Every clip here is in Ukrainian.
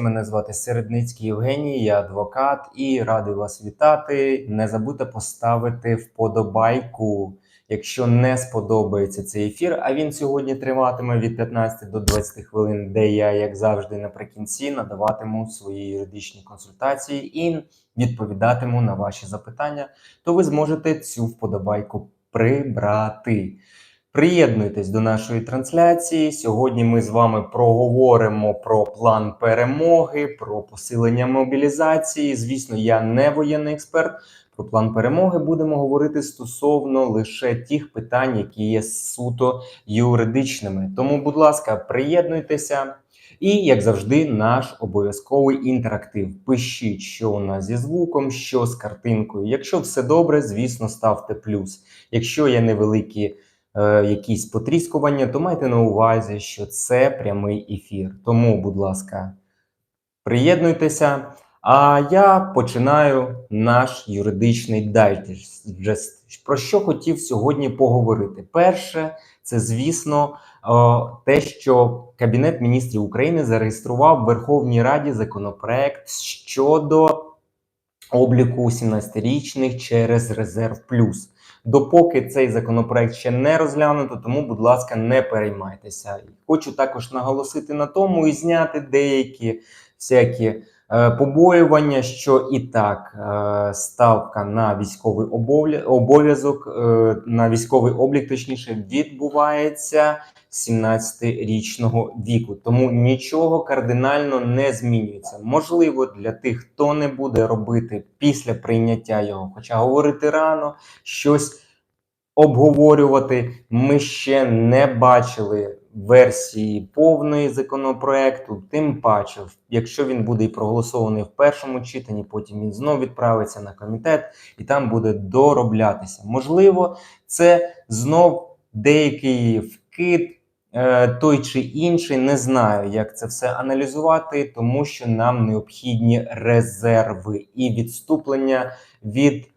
Мене звати Середницький Євгеній, я адвокат і радий вас вітати. Не забудьте поставити вподобайку, якщо не сподобається цей ефір. А він сьогодні триватиме від 15 до 20 хвилин, де я, як завжди, наприкінці надаватиму свої юридичні консультації і відповідатиму на ваші запитання. То ви зможете цю вподобайку прибрати. Приєднуйтесь до нашої трансляції. Сьогодні ми з вами проговоримо про план перемоги, про посилення мобілізації. Звісно, я не воєнний експерт. Про план перемоги будемо говорити стосовно лише тих питань, які є суто юридичними. Тому, будь ласка, приєднуйтеся. І, як завжди, наш обов'язковий інтерактив. Пишіть, що у нас зі звуком, що з картинкою. Якщо все добре, звісно, ставте плюс. Якщо є невеликі якісь потріскування, то майте на увазі, що це прямий ефір. Тому, будь ласка, приєднуйтеся. А я починаю наш юридичний дайджест. Про що хотів сьогодні поговорити? Перше, це звісно е, те, що Кабінет міністрів України зареєстрував в Верховній Раді законопроект щодо обліку 17-річних через резерв плюс. Допоки цей законопроект ще не розглянуто, тому, будь ласка, не переймайтеся. Хочу також наголосити на тому і зняти деякі всякі побоювання, що і так е, ставка на військовий обов'я- обов'язок, е, на військовий облік, точніше, відбувається 17-річного віку. Тому нічого кардинально не змінюється. Можливо, для тих, хто не буде робити після прийняття його, хоча говорити рано, щось обговорювати. Ми ще не бачили версії повної законопроекту. Тим паче, якщо він буде і проголосований в першому читанні, потім він знов відправиться на комітет і там буде дороблятися. Можливо, це знов деякий вкид. е, Той чи інший не знаю, як це все аналізувати, тому що нам необхідні резерви і відступлення від е,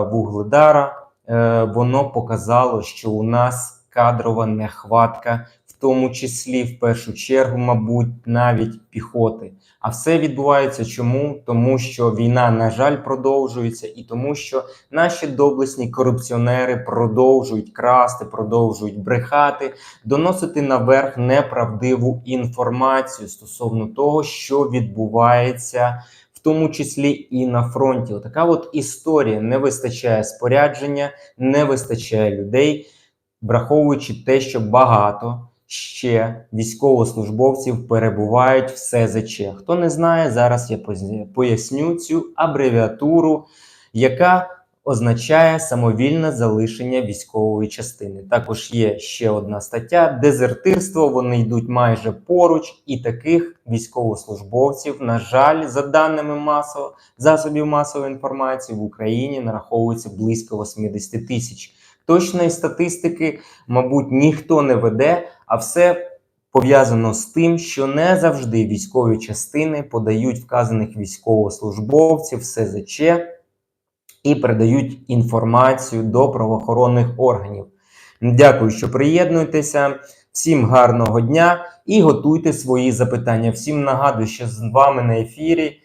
вугледара е, воно показало, що у нас кадрова нехватка, в тому числі в першу чергу, мабуть, навіть піхоти. А все відбувається чому? Тому що війна, на жаль, продовжується, і тому, що наші доблесні корупціонери продовжують красти, продовжують брехати, доносити наверх неправдиву інформацію стосовно того, що відбувається в тому числі і на фронті. Така от історія не вистачає спорядження, не вистачає людей, враховуючи те, що багато ще військовослужбовців перебувають в СЗЧ. Хто не знає, зараз я поясню цю абревіатуру, яка означає самовільне залишення військової частини. Також є ще одна стаття: дезертирство. Вони йдуть майже поруч, і таких військовослужбовців, на жаль, за даними масово засобів масової інформації в Україні нараховується близько 80 тисяч. Точної статистики, мабуть, ніхто не веде, а все пов'язано з тим, що не завжди військові частини подають вказаних військовослужбовців СЗЧ і передають інформацію до правоохоронних органів. Дякую, що приєднуєтеся. Всім гарного дня і готуйте свої запитання. Всім нагадую, що з вами на ефірі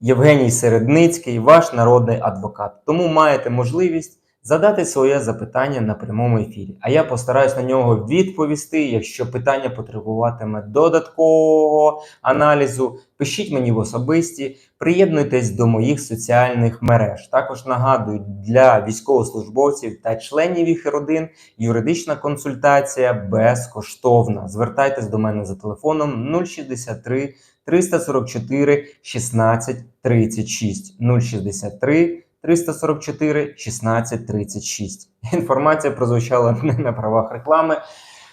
Євгеній Середницький, ваш народний адвокат. Тому маєте можливість задати своє запитання на прямому ефірі. А я постараюсь на нього відповісти. Якщо питання потребуватиме додаткового аналізу, пишіть мені в особисті, приєднуйтесь до моїх соціальних мереж. Також нагадую, для військовослужбовців та членів їх родин юридична консультація безкоштовна. Звертайтесь до мене за телефоном 063 344 16 36 063 344 16 36. Інформація прозвучала не на правах реклами,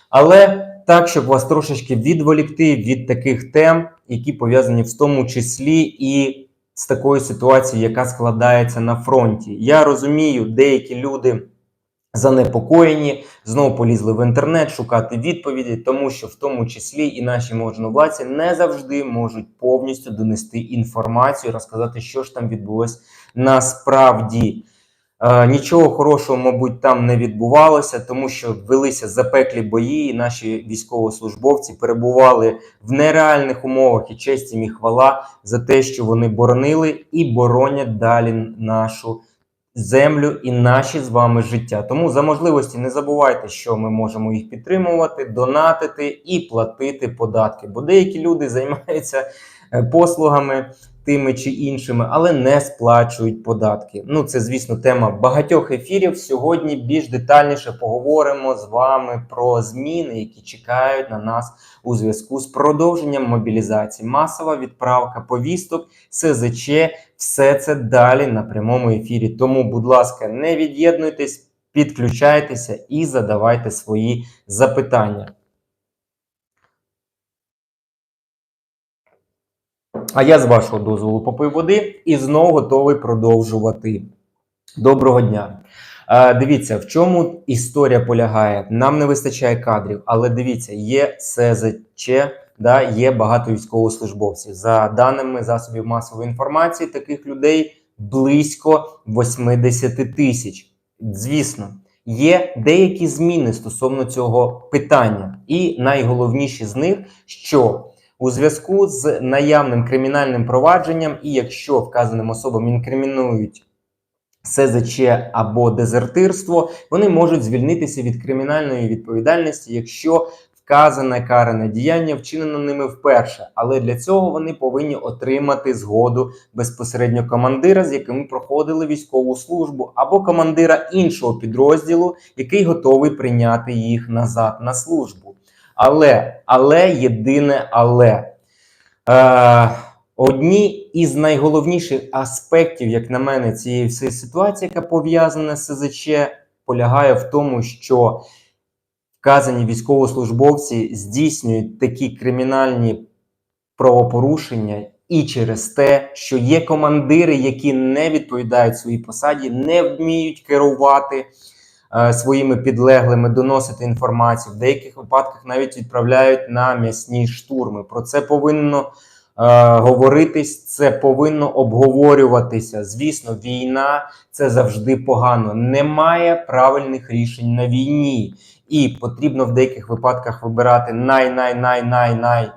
але так, щоб вас трошечки відволікти від таких тем, які пов'язані в тому числі і з такою ситуацією, яка складається на фронті. Я розумію, деякі люди занепокоєні, знову полізли в інтернет шукати відповіді, тому що в тому числі і наші можновладці не завжди можуть повністю донести інформацію, розказати, що ж там відбулось насправді. Е, Нічого хорошого, мабуть, там не відбувалося, тому що велися запеклі бої, і наші військовослужбовці перебували в нереальних умовах і честь їм і хвала за те, що вони боронили і боронять далі нашу землю і наші з вами життя. Тому за можливості не забувайте, що ми можемо їх підтримувати, донатити і платити податки. Бо деякі люди займаються е, послугами тими чи іншими, але не сплачують податки. Ну, це, звісно, тема багатьох ефірів. Сьогодні більш детальніше поговоримо з вами про зміни, які чекають на нас у зв'язку з продовженням мобілізації, масова відправка повісток, СЗЧ, все це далі на прямому ефірі. Тому, будь ласка, не від'єднуйтесь, підключайтеся і задавайте свої запитання. А я з вашого дозволу попив води і знову готовий продовжувати. Доброго дня. Е, дивіться, в чому історія полягає. Нам не вистачає кадрів, але дивіться, є СЗЧ, да, є багато військовослужбовців. За даними засобів масової інформації, таких людей близько 80 тисяч. Звісно, є деякі зміни стосовно цього питання, і найголовніші з них, що у зв'язку з наявним кримінальним провадженням, і якщо вказаним особам інкримінують СЗЧ або дезертирство, вони можуть звільнитися від кримінальної відповідальності, якщо вказане каране діяння вчинено ними вперше. Але для цього вони повинні отримати згоду безпосередньо командира, з яким проходили військову службу, або командира іншого підрозділу, який готовий прийняти їх назад на службу. Але, але єдине але. Е, одні із найголовніших аспектів, як на мене, цієї всієї ситуації, яка пов'язана з СЗЧ, полягає в тому, що вказані військовослужбовці здійснюють такі кримінальні правопорушення і через те, що є командири, які не відповідають своїй посаді, не вміють керувати своїми підлеглими, доносити інформацію. В деяких випадках навіть відправляють на м'ясні штурми. Про це повинно е, говоритись, це повинно обговорюватися. Звісно, війна це завжди погано. Немає правильних рішень на війні, і потрібно в деяких випадках вибирати най-най-най-най-най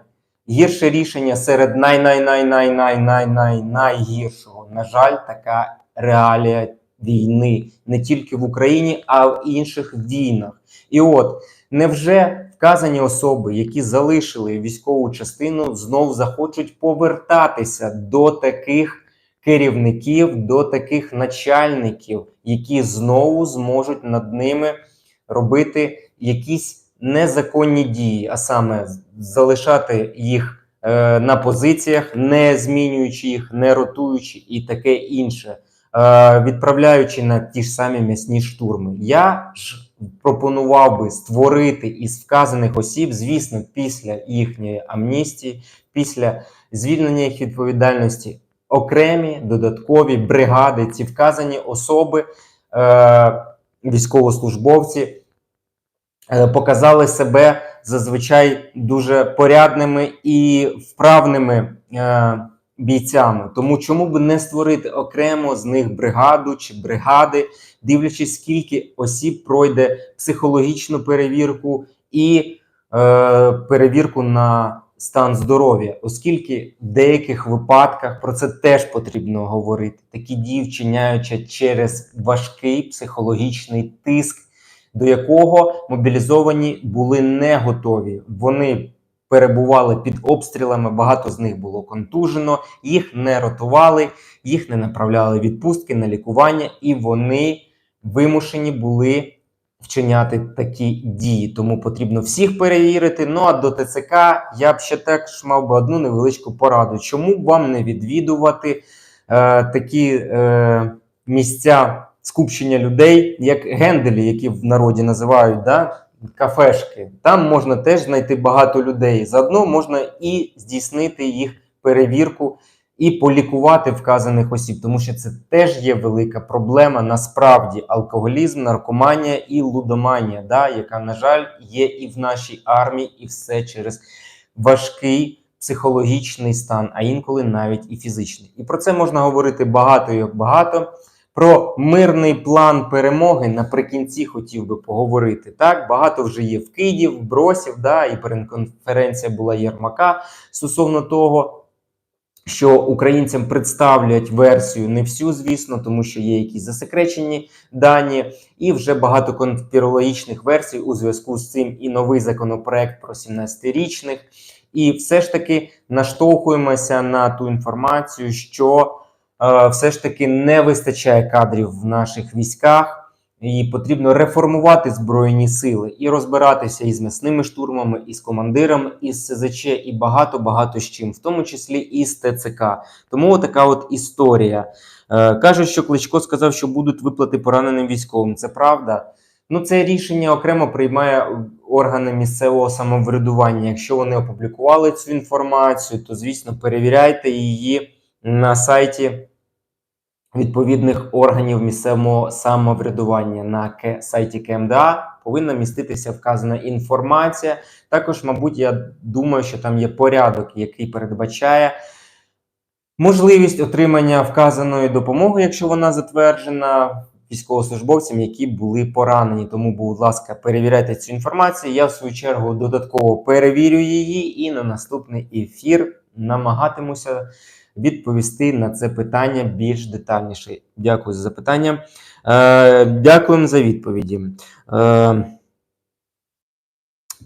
гірше рішення серед най-най-най-най-най-най-найгіршого. На жаль, така реалія війни не тільки в Україні, а в інших війнах. І от невже вказані особи, які залишили військову частину, знов захочуть повертатися до таких керівників, до таких начальників, які знову зможуть над ними робити якісь незаконні дії, а саме залишати їх е, на позиціях, не змінюючи їх, не ротуючи і таке інше, відправляючи на ті ж самі м'ясні штурми. Я ж пропонував би створити із вказаних осіб, звісно, після їхньої амністії, після звільнення їх відповідальності. Окремі додаткові бригади, ці вказані особи, е, військовослужбовці, Е, показали себе зазвичай дуже порядними і вправними е, бійцями. Тому чому би не створити окремо з них бригаду чи бригади, дивлячись, скільки осіб пройде психологічну перевірку і е, перевірку на стан здоров'я, оскільки в деяких випадках про це теж потрібно говорити. Такі дії вчиняючи через важкий психологічний тиск до якого мобілізовані були не готові. Вони перебували під обстрілами. Багато з них було контужено, їх не ротували, їх не направляли відпустки на лікування, і вони вимушені були. Вчиняти такі дії, тому потрібно всіх перевірити. Ну а до ТЦК я б ще також мав би одну невеличку пораду. Чому вам не відвідувати е, такі е, місця скупчення людей, як генделі, які в народі називають да, кафешки. Там можна теж знайти багато людей. Заодно можна і здійснити їх перевірку. І полікувати вказаних осіб, тому що це теж є велика проблема. Насправді алкоголізм, наркоманія і лудоманія, да, яка, на жаль, є і в нашій армії, і все через важкий психологічний стан, а інколи навіть і фізичний. І про це можна говорити багато і багато. Про мирний план перемоги наприкінці хотів би поговорити. Так, багато вже є вкидів, бросів, да, і переконференція була Єрмака стосовно того, що українцям представлять версію не всю, звісно, тому що є якісь засекречені дані, і вже багато конспірологічних версій у зв'язку з цим і новий законопроект про 17-річних. І все ж таки наштовхуємося на ту інформацію, що все ж таки не вистачає кадрів в наших військах. І потрібно реформувати збройні сили і розбиратися із м'ясними штурмами, і з командирами, і з СЗЧ, і багато багато з чим, в тому числі і з ТЦК. Тому така от історія. Е, кажуть, що Кличко сказав, що будуть виплати пораненим військовим. Це правда. Ну, це рішення окремо приймає органи місцевого самоврядування. Якщо вони опублікували цю інформацію, то звісно перевіряйте її на сайті відповідних органів місцевого самоврядування на сайті КМДА повинна міститися вказана інформація. Також, мабуть, я думаю, що там є порядок, який передбачає можливість отримання вказаної допомоги, якщо вона затверджена. Військовослужбовцям, які були поранені, тому, будь ласка, перевіряйте цю інформацію. Я в свою чергу додатково перевірю її і на наступний ефір намагатимуся відповісти на це питання більш детальніше. Дякую за запитання. Е, дякуємо за відповіді. Е,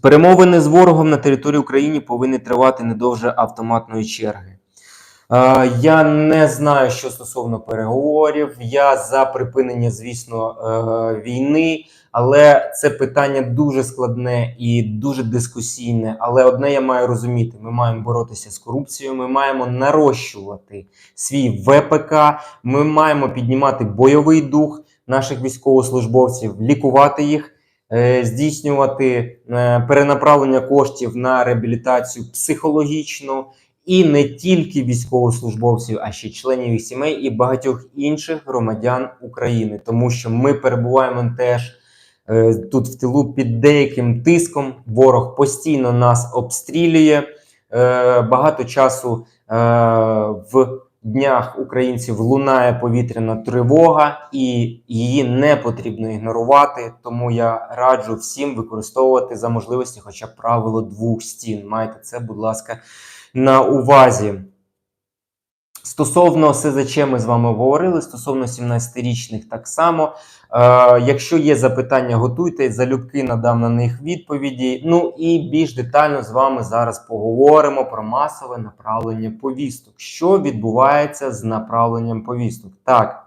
перемовини з ворогом на території України повинні тривати не довше автоматної черги. Е, я не знаю, що стосовно переговорів. Я за припинення, звісно, е, війни, але це питання дуже складне і дуже дискусійне. Але одне я маю розуміти: ми маємо боротися з корупцією, ми маємо нарощувати свій ВПК, ми маємо піднімати бойовий дух наших військовослужбовців, лікувати їх. е, Здійснювати е, перенаправлення коштів на реабілітацію психологічну, і не тільки військовослужбовців, а ще членів їх сімей і багатьох інших громадян України, тому що ми перебуваємо теж тут в тилу під деяким тиском. Ворог постійно нас обстрілює. Е, багато часу е, в днях українців лунає повітряна тривога, і її не потрібно ігнорувати. Тому я раджу всім використовувати за можливості, хоча правило двох стін. Майте це, будь ласка, на увазі. Стосовно СЗЧ ми з вами говорили, стосовно 17-річних так само. Е, якщо є запитання, готуйте, залюбки надам на них відповіді. Ну і більш детально з вами зараз поговоримо про масове направлення повісток. Що відбувається з направленням повісток? Так,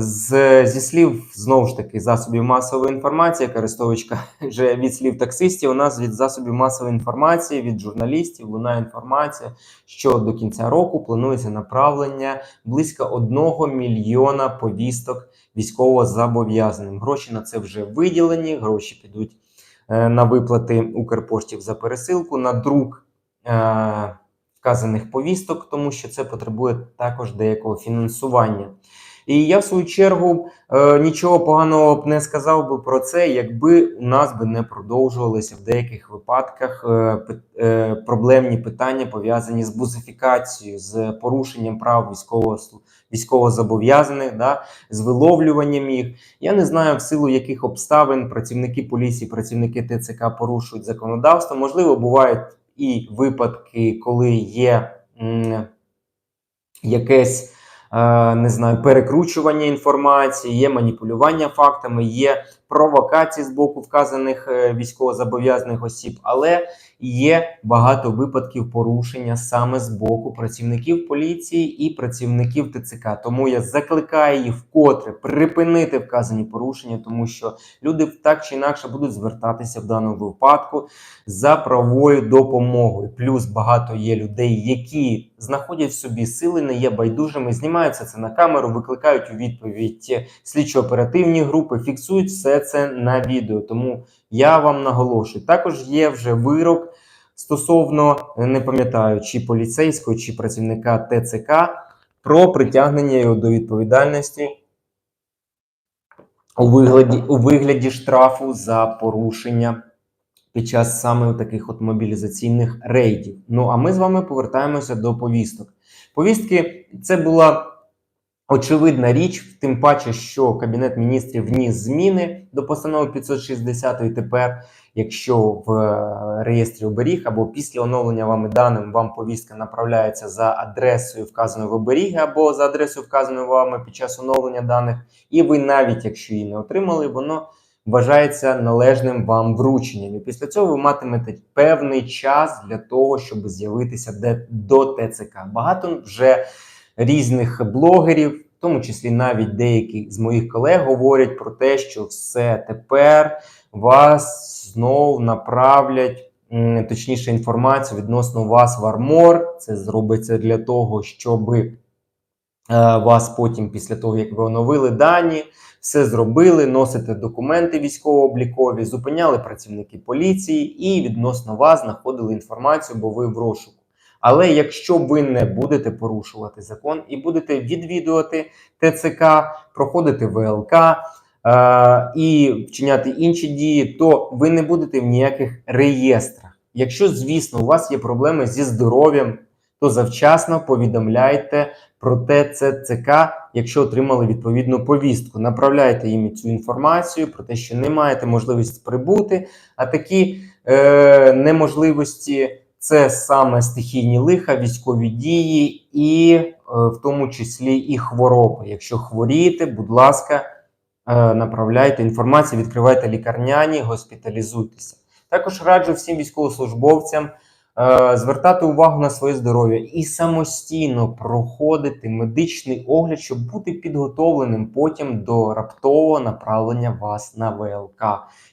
з, зі слів знову ж таки засобів масової інформації, користувачка вже від слів таксистів, у нас від засобів масової інформації, від журналістів лунає інформація, що до кінця року планується направлення близько 1 мільйона повісток військово-зобов'язаним. Гроші на це вже виділені, гроші підуть е, на виплати Укрпоштів за пересилку, на друк е, вказаних повісток, тому що це потребує також деякого фінансування. І я в свою чергу е, нічого поганого б не сказав би про це, якби у нас би не продовжувалися в деяких випадках е, е, проблемні питання пов'язані з бузифікацією, з порушенням прав військового військовозобов'язаних, да, з виловлюванням їх. Я не знаю, в силу яких обставин працівники поліції, працівники ТЦК порушують законодавство. Можливо, бувають і випадки, коли є м, якесь не знаю, перекручування інформації, є маніпулювання фактами, є провокації з боку вказаних е, військовозобов'язаних осіб, але є багато випадків порушення саме з боку працівників поліції і працівників ТЦК. Тому я закликаю їх вкотре припинити вказані порушення, тому що люди так чи інакше будуть звертатися в даному випадку за правовою допомогою. Плюс багато є людей, які знаходять в собі сили, не є байдужими, знімаються це на камеру, викликають у відповідь слідчо-оперативні групи, фіксують все це на відео. Тому я вам наголошую. Також є вже вирок стосовно не пам'ятаю, чи поліцейського, чи працівника ТЦК про притягнення його до відповідальності у вигляді, у вигляді штрафу за порушення під час саме таких от мобілізаційних рейдів. Ну а ми з вами повертаємося до повісток. Повістки це була Очевидна річ, тим паче, що Кабінет міністрів вніс зміни до постанови 560 і тепер, якщо в е, реєстрі оберіг або після оновлення вами даним вам повістка направляється за адресою, вказаною в оберігі, або за адресою, вказаною вами під час оновлення даних, і ви навіть якщо її не отримали, воно вважається належним вам врученням. І після цього ви матимете певний час для того, щоб з'явитися до ТЦК. Багато вже різних блогерів, в тому числі навіть деякі з моїх колег, говорять про те, що все тепер вас знов направлять. Точніше, інформацію відносно вас в армор. Це зробиться для того, щоб вас потім, після того, як ви оновили дані, все зробили, носите документи військово-облікові, зупиняли працівники поліції і відносно вас знаходили інформацію, бо ви в розшуку. Але якщо ви не будете порушувати закон і будете відвідувати ТЦК, проходити ВЛК е- і вчиняти інші дії, то ви не будете в ніяких реєстрах. Якщо, звісно, у вас є проблеми зі здоров'ям, то завчасно повідомляйте про ТЦК, якщо отримали відповідну повістку. Направляйте їм цю інформацію про те, що не маєте можливості прибути, а такі е, неможливості це саме стихійні лиха, військові дії, і е, в тому числі і хвороби. Якщо хворієте, будь ласка, е, направляйте інформацію, відкривайте лікарняні, госпіталізуйтеся. Також раджу всім військовослужбовцям е, звертати увагу на своє здоров'я і самостійно проходити медичний огляд, щоб бути підготовленим потім до раптового направлення вас на ВЛК,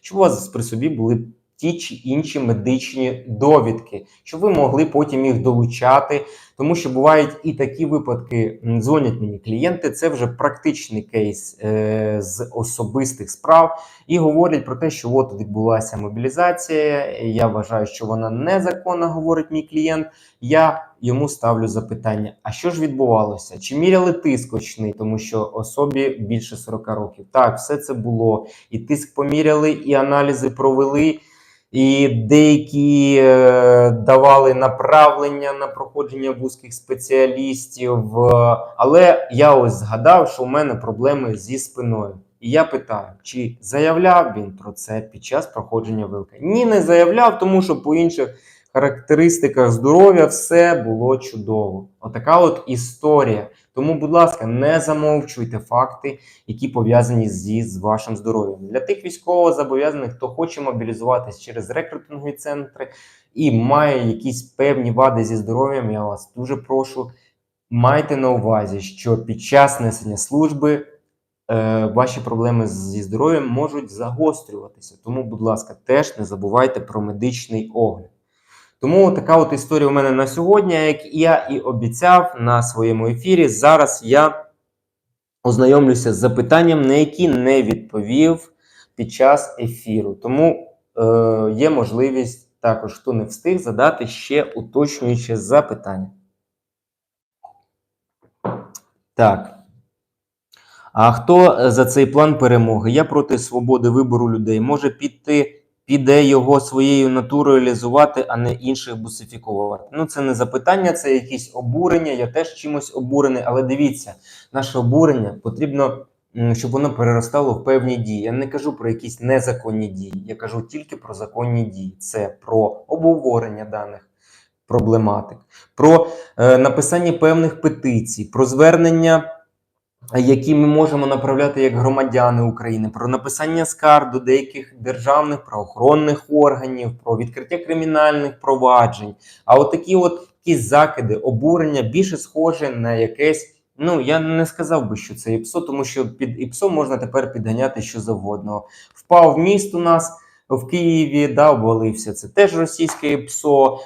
щоб у вас при собі були ті чи інші медичні довідки, щоб ви могли потім їх долучати. Тому що бувають і такі випадки, дзвонять мені клієнти, це вже практичний кейс е, з особистих справ, і говорять про те, що от відбулася мобілізація. Я вважаю, що вона незаконна, говорить мій клієнт. Я йому ставлю запитання: а що ж відбувалося? Чи міряли тиск очний, тому що особі більше 40 років? Так, все це було. І тиск поміряли, і аналізи провели. І деякі е, давали направлення на проходження вузьких спеціалістів. е, Але я ось згадав, що у мене проблеми зі спиною. І я питаю, чи заявляв він про це під час проходження ВЛК? Ні, не заявляв, тому що по інших характеристиках здоров'я все було чудово. Отака от історія. Тому, будь ласка, не замовчуйте факти, які пов'язані зі з вашим здоров'ям. Для тих військовозобов'язаних, хто хоче мобілізуватись через рекрутингові центри і має якісь певні вади зі здоров'ям, я вас дуже прошу. Майте на увазі, що під час несення служби е, ваші проблеми зі здоров'ям можуть загострюватися. Тому, будь ласка, теж не забувайте про медичний огляд. Тому така от історія у мене на сьогодні, як я і обіцяв на своєму ефірі. Зараз я ознайомлюся з запитанням, на які не відповів під час ефіру. Тому е, є можливість також, хто не встиг, задати ще уточнююче запитання. Так. А хто за цей план перемоги? Я проти свободи вибору людей. Може піти, піде його своєю натурою реалізувати, а не інших бусифікувати. Ну, це не запитання, це якісь обурення. Я теж чимось обурений, але дивіться, наше обурення потрібно, щоб воно переростало в певні дії. Я не кажу про якісь незаконні дії, я кажу тільки про законні дії. Це про обговорення даних проблематик, про е, написання певних петицій, про звернення які ми можемо направляти як громадяни України, про написання скарг до деяких державних правоохоронних органів, про відкриття кримінальних проваджень. А от такі от якісь закиди, обурення більше схоже на якесь. Ну я не сказав би, що це ІПСО, тому що під ІПСО можна тепер підганяти що завгодно. Впав міст у нас в Києві, да, обвалився. Це теж російське ПСО,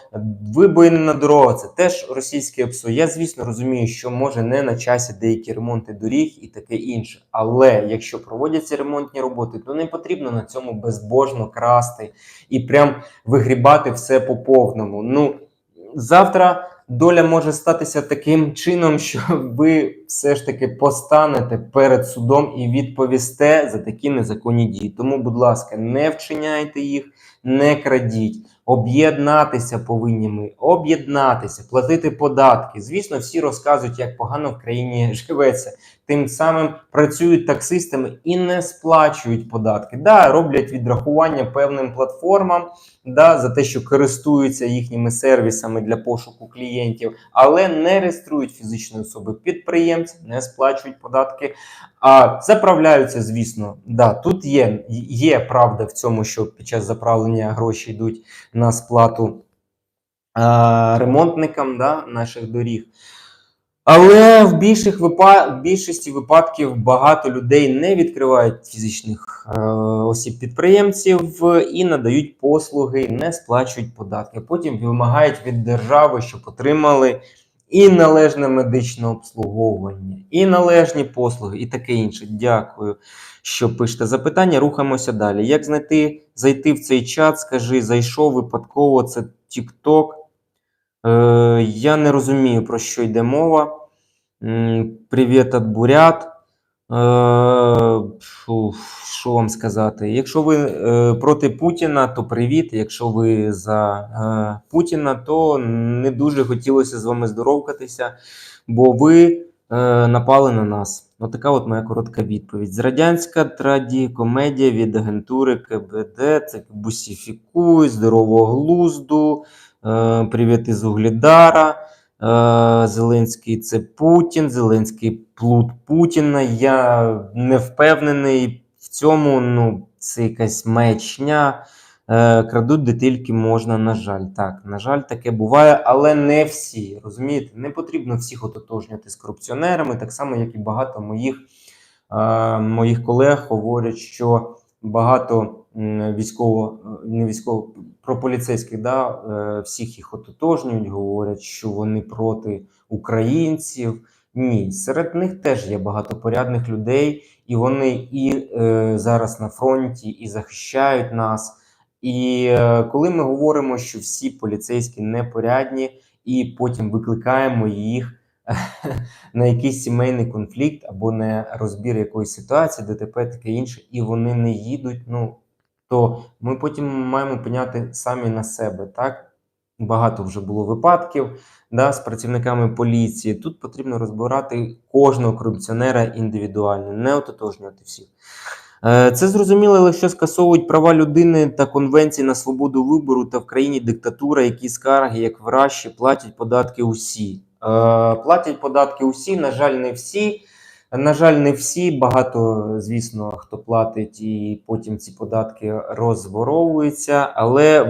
вибоїни на дорогах, це теж російське ПСО. Я, звісно, розумію, що може не на часі деякі ремонти доріг і таке інше. Але якщо проводяться ремонтні роботи, то не потрібно на цьому безбожно красти і прям вигрібати все по повному. Ну завтра. Доля може статися таким чином, що ви все ж таки постанете перед судом і відповісте за такі незаконні дії. Тому, будь ласка, не вчиняйте їх, не крадіть, об'єднатися повинні ми, об'єднатися, платити податки. Звісно, всі розказують, як погано в країні живеться. Тим самим працюють таксистами і не сплачують податки. Да, роблять відрахування певним платформам, да, за те, що користуються їхніми сервісами для пошуку клієнтів, але не реєструють фізичні особи підприємці, не сплачують податки. А заправляються, звісно. Да, тут є, є правда в цьому, що під час заправлення гроші йдуть на сплату ремонтникам да, наших доріг. Але в, більших випа... в більшості випадків багато людей не відкривають фізичних е, осіб підприємців і надають послуги, не сплачують податки. Потім вимагають від держави, щоб отримали і належне медичне обслуговування, і належні послуги, і таке інше. Дякую, що пишете запитання. Рухаємося далі. Як знайти зайти в цей чат? Скажи, зайшов випадково, це TikTok. Е, я не розумію, про що йде мова. Привіт від Бурят. Е, Що вам сказати? Якщо ви е, проти Путіна, то привіт. Якщо ви за е, Путіна, то не дуже хотілося з вами здоровкатися, бо ви напали на нас. Отака от моя коротка відповідь. З радянська традікомедія від агентури КБД. Це бусифікуй, здорового глузду. Привіт із Углідара. Е, Зеленський це Путін, Зеленський плут Путіна. Я не впевнений в цьому. Ну, це якась маячня. Е, Крадуть де тільки можна, на жаль. Так, на жаль, таке буває, але не всі. Розумієте, не потрібно всіх ототожнювати з корупціонерами, так само, як і багато моїх, е, моїх колег говорять, що багато військово, е, не військово, про поліцейських, да, е, всіх їх ототожнюють, говорять, що вони проти українців. Ні, серед них теж є багато порядних людей, і вони і е, зараз на фронті, і захищають нас. І е, коли ми говоримо, що всі поліцейські непорядні, і потім викликаємо їх на якийсь сімейний конфлікт або на розбір якоїсь ситуації, ДТП таке інше, і вони не їдуть. Ну то ми потім маємо поняти самі на себе. Так багато вже було випадків да, з працівниками поліції. Тут потрібно розбирати кожного корупціонера індивідуально, не ототожнювати всіх. Е, Це зрозуміло, що скасовують права людини та конвенції на свободу вибору та в країні диктатура, які скарги, як в Раші, платять податки усі. Е, Платять податки усі, на жаль, не всі. На жаль, не всі. Багато, звісно, хто платить, і потім ці податки розворовуються. Але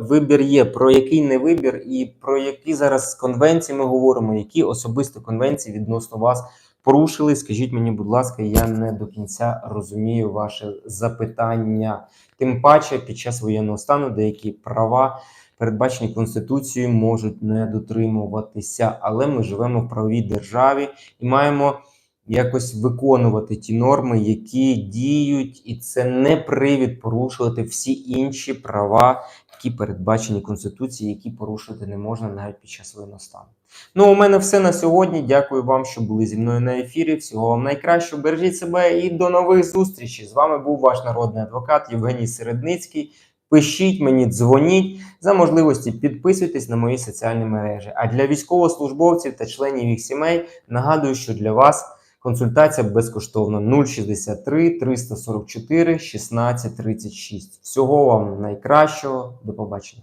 вибір, є. Про який не вибір, і про які зараз конвенції ми говоримо, які особисто конвенції відносно вас порушили. Скажіть мені, будь ласка, я не до кінця розумію ваше запитання. Тим паче, під час воєнного стану деякі права, передбачені Конституцією, можуть не дотримуватися, але ми живемо в правовій державі і маємо якось виконувати ті норми, які діють, і це не привід порушувати всі інші права, які передбачені Конституцією, які порушувати не можна навіть під час воєнного стану. Ну, у мене все на сьогодні. Дякую вам, що були зі мною на ефірі. Всього вам найкращого. Бережіть себе і до нових зустрічей. З вами був ваш народний адвокат Євгеній Середницький. Пишіть мені, дзвоніть за можливості підписуйтесь на мої соціальні мережі. А для військовослужбовців та членів їх сімей нагадую, що для вас консультація безкоштовна 063 344 16 36. Всього вам найкращого. До побачення.